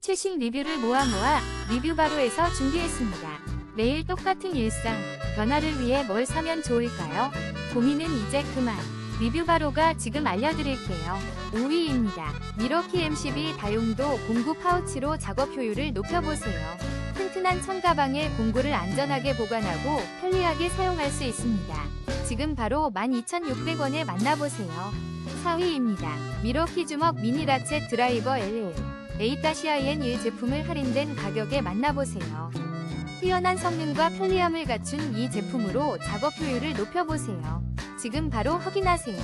최신 리뷰를 모아 모아 리뷰 바로에서 준비했습니다. 매일 똑같은 일상, 변화를 위해 뭘 사면 좋을까요? 고민은 이제 그만. 리뷰 바로가 지금 알려드릴게요. 5위입니다. 미러키 M12 다용도 공구 파우치로 작업 효율을 높여보세요. 튼튼한 청가방에 공구를 안전하게 보관하고 편리하게 사용할 수 있습니다. 지금 바로 12,600원에 만나보세요. 4위입니다. 미러키 주먹 미니 라쳇 드라이버 LL A-IN1 제품을 할인된 가격에 만나보세요. 뛰어난 성능과 편리함을 갖춘 이 제품으로 작업 효율을 높여보세요. 지금 바로 확인하세요.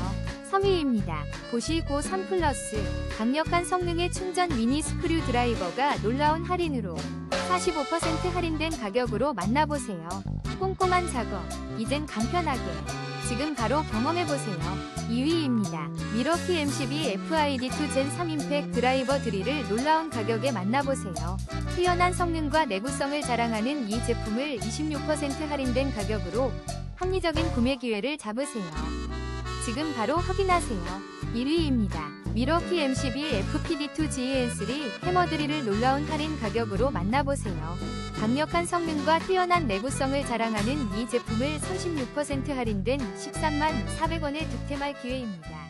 3위입니다. 보시고 3 플러스 강력한 성능의 충전 미니 스크류 드라이버가 놀라운 할인으로 45% 할인된 가격으로 만나보세요. 꼼꼼한 작업, 이젠 간편하게. 지금 바로 경험해보세요. 2위입니다. 미러키 M12 FID2 젠 3임팩 드라이버 드릴을 놀라운 가격에 만나보세요. 뛰어난 성능과 내구성을 자랑하는 이 제품을 26% 할인된 가격으로 합리적인 구매 기회를 잡으세요. 지금 바로 확인하세요. 1위입니다. 미러키 M12 FPD2 GEN3 해머 드릴을 놀라운 할인 가격으로 만나보세요. 강력한 성능과 뛰어난 내구성을 자랑하는 이 제품을 36% 할인된 13만 400원에 득템할 기회입니다.